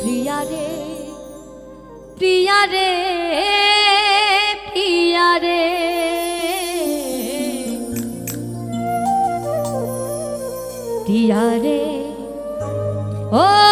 প্রিয়া রে প্রিয়া রে প্রিয়া রে। প্রিয়া রে ও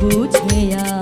বুঝে আ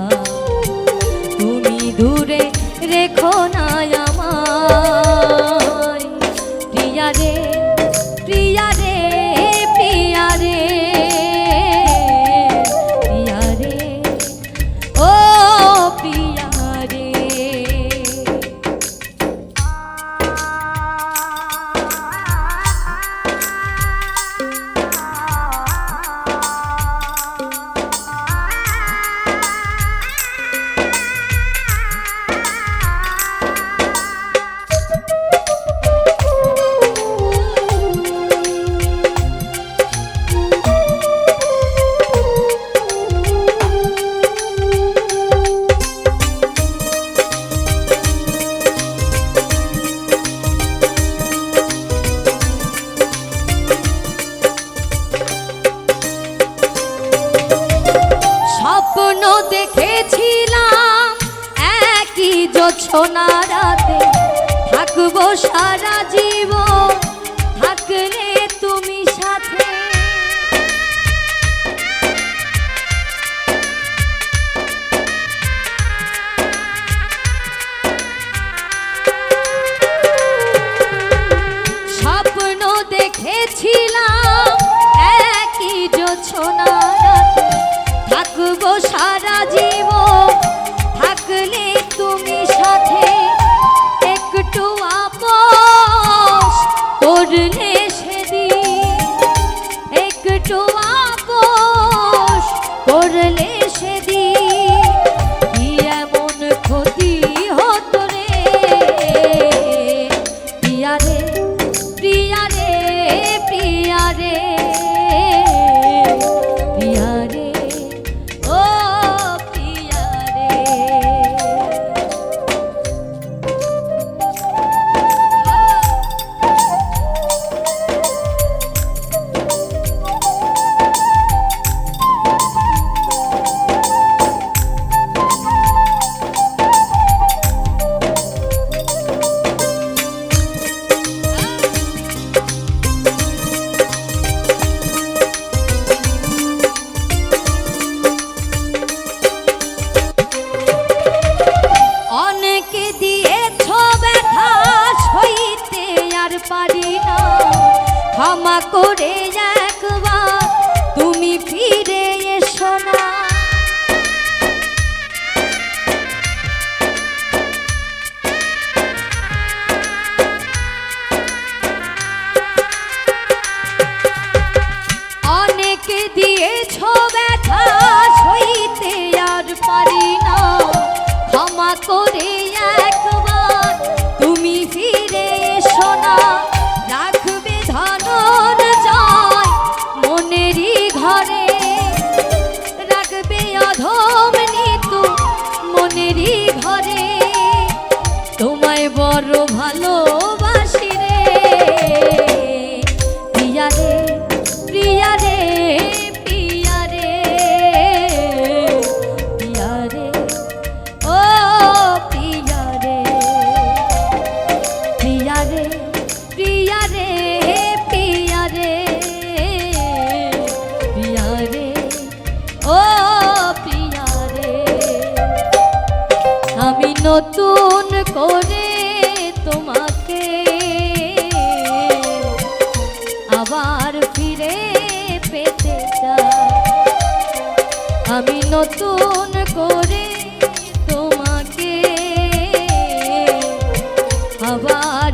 সার নতুন করে তোমাকে। আবার ফিরে পেতে আমি নতুন করে তোমাকে। আবার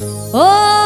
ও